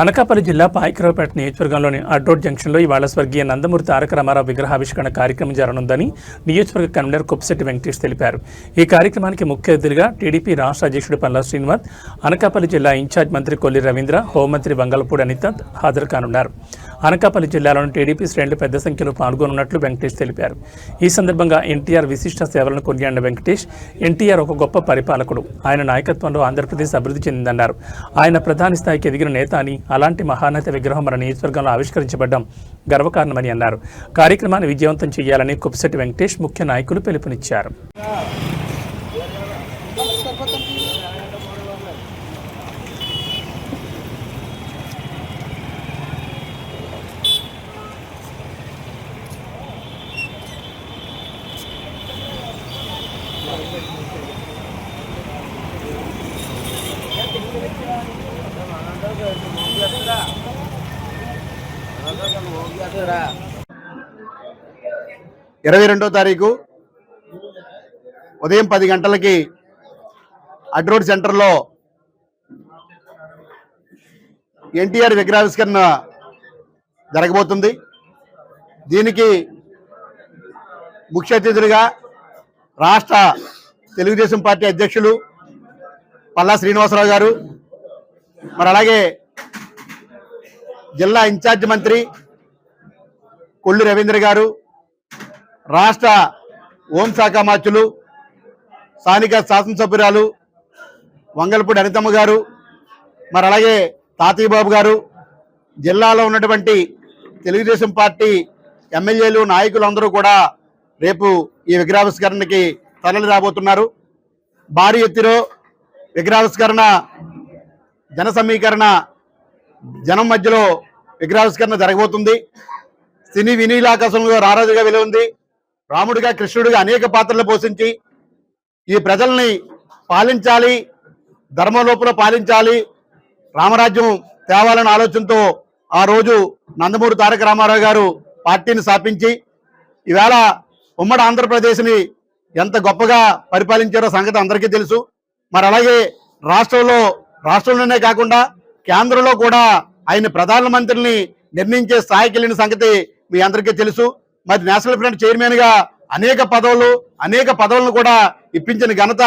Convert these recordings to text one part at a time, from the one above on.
అనకాపల్లి జిల్లా పాయకరావుపేట నియోజకవర్గంలోని అడ్రోడ్ జంక్షన్లో ఇవాళ స్వర్గీయ నందమూరి తారక రామారావు విగ్రహావిష్కరణ కార్యక్రమం జరగనుందని నియోజకవర్గ కన్వీనర్ కుప్పిశెట్టి వెంకటేష్ తెలిపారు. ఈ కార్యక్రమానికి ముఖ్య అతిథులుగా టీడీపీ రాష్ట్ర అధ్యక్షుడు పల్లా శ్రీనివాస్ అనకాపల్లి జిల్లా ఇన్ఛార్జ్ మంత్రి కొల్లి రవీంద్ర హోంమంత్రి వంగలపూడి అనిత హాజరు కానున్నారు. అనకాపల్లి జిల్లాలోని టీడీపీ శ్రేణులు పెద్ద సంఖ్యలో పాల్గొనున్నట్లు వెంకటేష్ తెలిపారు. ఈ సందర్భంగా ఎన్టీఆర్ విశిష్ట సేవలను కొనియాడిన వెంకటేష్ ఎన్టీఆర్ ఒక గొప్ప పరిపాలకుడు. ఆయన నాయకత్వంలో ఆంధ్రప్రదేశ్ అభివృద్ధి చెందిందన్నారు. ఆయన ప్రధాని స్థాయికి ఎదిగిన నేత అని అలాంటి మహానేత విగ్రహం మన నియోజకవర్గంలో ఆవిష్కరించబడ్డం గర్వకారణమని అన్నారు. కార్యక్రమాన్ని విజయవంతం చేయాలని కుప్సెట్టి వెంకటేష్ ముఖ్య నాయకులు పిలుపునిచ్చారు. ఇరవై రెండో తారీఖు ఉదయం పది గంటలకి అడ్రోడ్ సెంటర్లో ఎన్టీఆర్ విగ్రహావిష్కరణ జరగబోతుంది. దీనికి ముఖ్య అతిథులుగా రాష్ట్ర తెలుగుదేశం పార్టీ అధ్యక్షులు పల్లా శ్రీనివాసరావు గారు మరి అలాగే జిల్లా ఇన్ఛార్జ్ మంత్రి కొల్లు రవీంద్ర గారు రాష్ట్ర హోంశాఖ మార్చులు స్థానిక శాసనసభ్యురాలు వంగలపూడి అనితమ్మ గారు మరి అలాగే తాతయ్య బాబు గారు జిల్లాలో ఉన్నటువంటి తెలుగుదేశం పార్టీ ఎమ్మెల్యేలు నాయకులు అందరూ కూడా రేపు ఈ విగ్రహావిష్కరణకి తరలి రాబోతున్నారు. భారీ ఎత్తులో విగ్రహావిష్కరణ జన సమీకరణ జనం మధ్యలో విగ్రహావిష్కరణ జరగబోతుంది. సినీ వినీలాకాశంలో రారాజుగా వెలుంది రాముడిగా కృష్ణుడిగా అనేక పాత్రలు పోషించి ఈ ప్రజల్ని పాలించాలి ధర్మలోపల పాలించాలి రామరాజ్యం తేవాలనే ఆలోచనతో ఆ రోజు నందమూరి తారక రామారావు గారు పార్టీని స్థాపించి ఈవేళ ఉమ్మడి ఆంధ్రప్రదేశ్ని ఎంత గొప్పగా పరిపాలించారో సంగతి అందరికీ తెలుసు. మరి అలాగే రాష్ట్రంలో రాష్ట్రంలోనే కాకుండా కేంద్రంలో కూడా ఆయన ప్రధానమంత్రిని నిర్ణయించే స్థాయికి వెళ్ళిన సంగతి మీ అందరికీ తెలుసు. మరి నేషనల్ ఫ్రంట్ చైర్మన్గా అనేక పదవులు అనేక పదవులను కూడా ఇప్పించిన ఘనత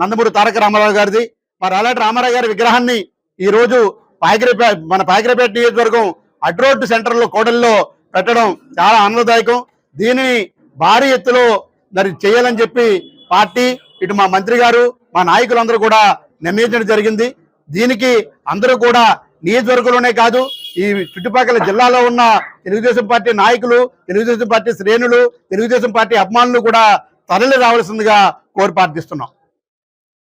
నందమూరి తారక రామారావు గారిది. మరి అలాంటి రామారావు గారి విగ్రహాన్ని ఈరోజు రోజు మన పాయకరిపేట నియోజకవర్గం అడ్రోడ్ సెంటర్లో కోడల్లో పెట్టడం చాలా ఆనందదాయకం. దీనిని భారీ ఎత్తులో మరి చేయాలని చెప్పి పార్టీ ఇటు మా మంత్రి గారు మా నాయకులందరూ కూడా నిర్ణయించడం జరిగింది. దీనికి అందరూ కూడా నియోజకవర్గంలోనే కాదు ఈ చుట్టుపక్కల జిల్లాలో ఉన్న తెలుగుదేశం పార్టీ నాయకులు తెలుగుదేశం పార్టీ శ్రేణులు తెలుగుదేశం పార్టీ అభిమానులు కూడా తరలి రావాల్సిందిగా కోరి ప్రార్థిస్తున్నాం.